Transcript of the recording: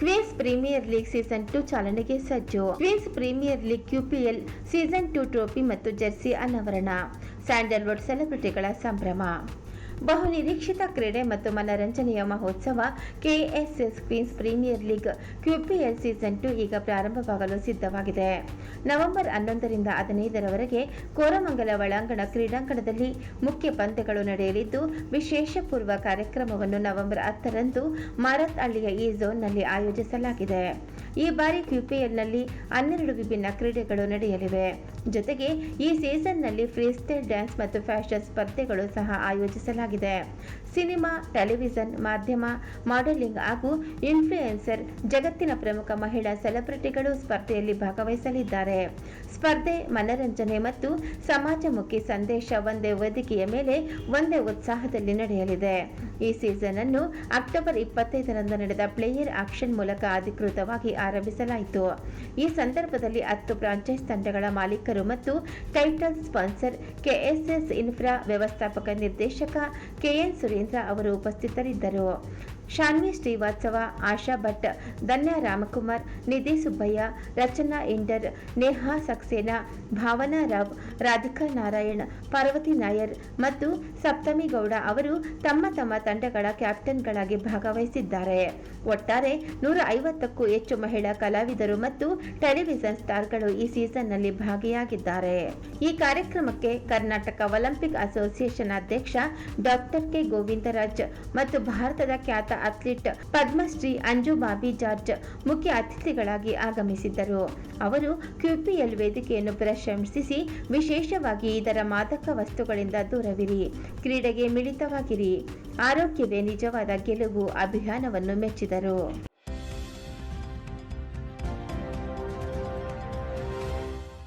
Queens Premier League season two ಚಾಲನೆಗೆ ಸಜ್ಜು. Queens Premier League QPL season two trophy ಮತ್ತು jersey ಅನಾವರಣ. Sandalwood ಸೆಲೆಬ್ರಿಟಿಗಳ ಸಂಭ್ರಮ. ಬಹು ನಿರೀಕ್ಷಿತ ಕ್ರೀಡೆ ಮತ್ತು ಮನರಂಜನೆಯ ಮಹೋತ್ಸವ KSS Queens Premier League QPL season two ಈಗ ಪ್ರಾರಂಭವಾಗಲು ಸಿದ್ಧವಾಗಿದೆ. ನವೆಂಬರ್ ಹನ್ನೊಂದರಿಂದ ಹದಿನೈದರವರೆಗೆ ಕೋರಮಂಗಲ ಒಳಾಂಗಣ ಕ್ರೀಡಾಂಗಣದಲ್ಲಿ ಮುಖ್ಯ ಪಂದ್ಯಗಳು ನಡೆಯಲಿದ್ದು, ವಿಶೇಷ ಪೂರ್ವ ಕಾರ್ಯಕ್ರಮವನ್ನು ನವೆಂಬರ್ ಹತ್ತರಂದು ಮಾರತ್ಹಳ್ಳಿಯ ಈ ಝೋನ್ನಲ್ಲಿ ಆಯೋಜಿಸಲಾಗಿದೆ. ಈ ಬಾರಿ ಕ್ಯೂಪಿಎಲ್ನಲ್ಲಿ ಹನ್ನೆರಡು ವಿಭಿನ್ನ ಕ್ರೀಡೆಗಳು ನಡೆಯಲಿವೆ. ಜೊತೆಗೆ ಈ ಸೀಸನ್ನಲ್ಲಿ ಫ್ರೀಸ್ಟೈಲ್ ಡ್ಯಾನ್ಸ್ ಮತ್ತು ಫ್ಯಾಷನ್ ಸ್ಪರ್ಧೆಗಳು ಸಹ ಆಯೋಜಿಸಲಾಗಿದೆ. ಸಿನಿಮಾ, ಟೆಲಿವಿಷನ್, ಮಾಧ್ಯಮ, ಮಾಡೆಲಿಂಗ್ ಹಾಗೂ ಇನ್ಫ್ಲೂಯೆನ್ಸರ್, ಜಗತ್ತಿನ ಪ್ರಮುಖ ಮಹಿಳಾ ಸೆಲೆಬ್ರಿಟಿಗಳು ಸ್ಪರ್ಧೆಯಲ್ಲಿ ಭಾಗವಹಿಸಲಿದ್ದಾರೆ. ಸ್ಪರ್ಧೆ, ಮನರಂಜನೆ ಮತ್ತು ಸಮಾಜಮುಖಿ ಸಂದೇಶ ಒಂದೇ ವೇದಿಕೆಯ ಮೇಲೆ ಒಂದೇ ಉತ್ಸಾಹದಲ್ಲಿ ನಡೆಯಲಿದೆ. ಈ ಸೀಸನ್ ಅನ್ನು ಅಕ್ಟೋಬರ್ ಇಪ್ಪತ್ತೈದರಂದು ನಡೆದ ಪ್ಲೇಯರ್ ಆಕ್ಷನ್ ಮೂಲಕ ಅಧಿಕೃತವಾಗಿ ಆರಂಭಿಸಲಾಯಿತು. ಈ ಸಂದರ್ಭದಲ್ಲಿ ಹತ್ತು ಫ್ರಾಂಚೈಸ್ ತಂಡಗಳ ಮತ್ತು ಟೈಟಲ್ ಸ್ಪಾನ್ಸರ್ ಕೆಎಸ್ಎಸ್ ಇನ್ಫ್ರಾ ವ್ಯವಸ್ಥಾಪಕ ನಿರ್ದೇಶಕ ಕೆಎನ್ ಸುರೇಂದ್ರ ಅವರು ಉಪಸ್ಥಿತರಿದ್ದರು. ಶಾನ್ವಿ ಶ್ರೀವಾತ್ಸವ, ಆಶಾ ಭಟ್, ಧನ್ಯ ರಾಮಕುಮಾರ್, ನಿಧಿ ಸುಬ್ಬಯ್ಯ, ರಚನಾ ಇಂಡರ್, ನೇಹಾ ಸಕ್ಸೇನಾ, ಭಾವನಾ ರಾವ್ ರಾಧಿಕಾ ನಾರಾಯಣ್, ಪಾರ್ವತಿ ನಾಯರ್ ಮತ್ತು ಸಪ್ತಮಿ ಗೌಡ ಅವರು ತಮ್ಮ ತಮ್ಮ ತಂಡಗಳ ಕ್ಯಾಪ್ಟನ್ಗಳಾಗಿ ಭಾಗವಹಿಸಿದ್ದಾರೆ. ಒಟ್ಟಾರೆ ನೂರ ಐವತ್ತಕ್ಕೂ ಹೆಚ್ಚು ಮಹಿಳಾ ಕಲಾವಿದರು ಮತ್ತು ಟೆಲಿವಿಷನ್ ಸ್ಟಾರ್ಗಳು ಈ ಸೀಸನ್ನಲ್ಲಿ ಭಾಗಿಯಾಗಿದ್ದಾರೆ. ಈ ಕಾರ್ಯಕ್ರಮಕ್ಕೆ ಕರ್ನಾಟಕ ಒಲಿಂಪಿಕ್ ಅಸೋಸಿಯೇಷನ್ ಅಧ್ಯಕ್ಷ ಡಾಕ್ಟರ್ ಕೆ. ಗೋವಿಂದರಾಜ್ ಮತ್ತು ಭಾರತದ ಖ್ಯಾತ athlete Padmashri Anju Bobby George ಮುಖ್ಯ ಅತಿಥಿಗಳಾಗಿ ಆಗಮಿಸಿದ್ದರು. ಅವರು ಕ್ಯೂಪಿಎಲ್ ವೇದಿಕೆಯನ್ನು ಪ್ರಶಂಸಿಸಿ ವಿಶೇಷವಾಗಿ ಇದರ ಮಾದಕ ವಸ್ತುಗಳಿಂದ ದೂರವಿರಿ. ಕ್ರೀಡೆಗೆ ಮಿಳಿತವಾಗಿರಿ. ಆರೋಗ್ಯವೇ ನಿಜವಾದ ಗೆಲುವು ಅಭಿಯಾನವನ್ನು ಮೆಚ್ಚಿದರು.